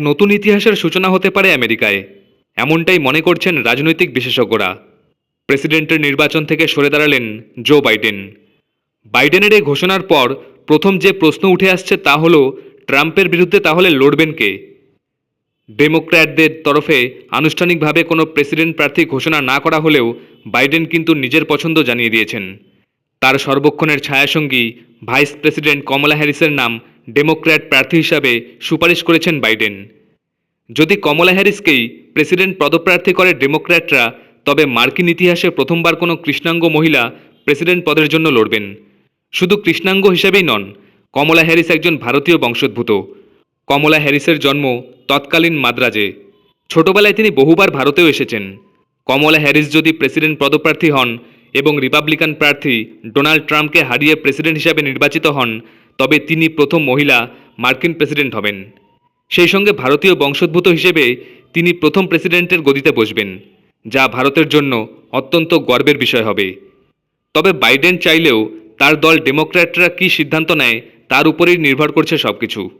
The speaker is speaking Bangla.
নতুন ইতিহাসের সূচনা হতে পারে আমেরিকায়। এমনটাই মনে করছেন রাজনৈতিক বিশেষজ্ঞরা। প্রেসিডেন্টের নির্বাচন থেকে সরে দাঁড়ালেন জো বাইডেন। বাইডেনের এই ঘোষণার পর প্রথম যে প্রশ্ন উঠে আসছে তা হল, ট্রাম্পের বিরুদ্ধে তাহলে লড়বেন কে? ডেমোক্র্যাটদের তরফে আনুষ্ঠানিকভাবে কোনো প্রেসিডেন্ট প্রার্থী ঘোষণা না করা হলেও বাইডেন কিন্তু নিজের পছন্দ জানিয়ে দিয়েছেন। তার সর্বক্ষণের ছায়াসঙ্গী ভাইস প্রেসিডেন্ট কমলা হ্যারিসের নাম ডেমোক্র্যাট প্রার্থী হিসাবে সুপারিশ করেছেন বাইডেন। যদি কমলা হ্যারিসকেই প্রেসিডেন্ট পদপ্রার্থী করে ডেমোক্র্যাটরা, তবে মার্কিন ইতিহাসে প্রথমবার কোনো কৃষ্ণাঙ্গ মহিলা প্রেসিডেন্ট পদের জন্য লড়বেন। শুধু কৃষ্ণাঙ্গ হিসেবেই নন, কমলা হ্যারিস একজন ভারতীয় বংশোদ্ভূত। কমলা হ্যারিসের জন্ম তৎকালীন মাদ্রাজে। ছোটবেলায় তিনি বহুবার ভারতেও এসেছেন। কমলা হ্যারিস যদি প্রেসিডেন্ট পদপ্রার্থী হন এবং রিপাবলিকান প্রার্থী ডোনাল্ড ট্রাম্পকে হারিয়ে প্রেসিডেন্ট হিসাবে নির্বাচিত হন, তবে তিনি প্রথম মহিলা মার্কিন প্রেসিডেন্ট হবেন। সেই সঙ্গে ভারতীয় বংশোদ্ভূত হিসেবে তিনি প্রথম প্রেসিডেন্টের গদিতে বসবেন, যা ভারতের জন্য অত্যন্ত গর্বের বিষয় হবে। তবে বাইডেন চাইলেও তার দল ডেমোক্র্যাটরা কী সিদ্ধান্ত নেয়, তার উপরেই নির্ভর করছে সবকিছু।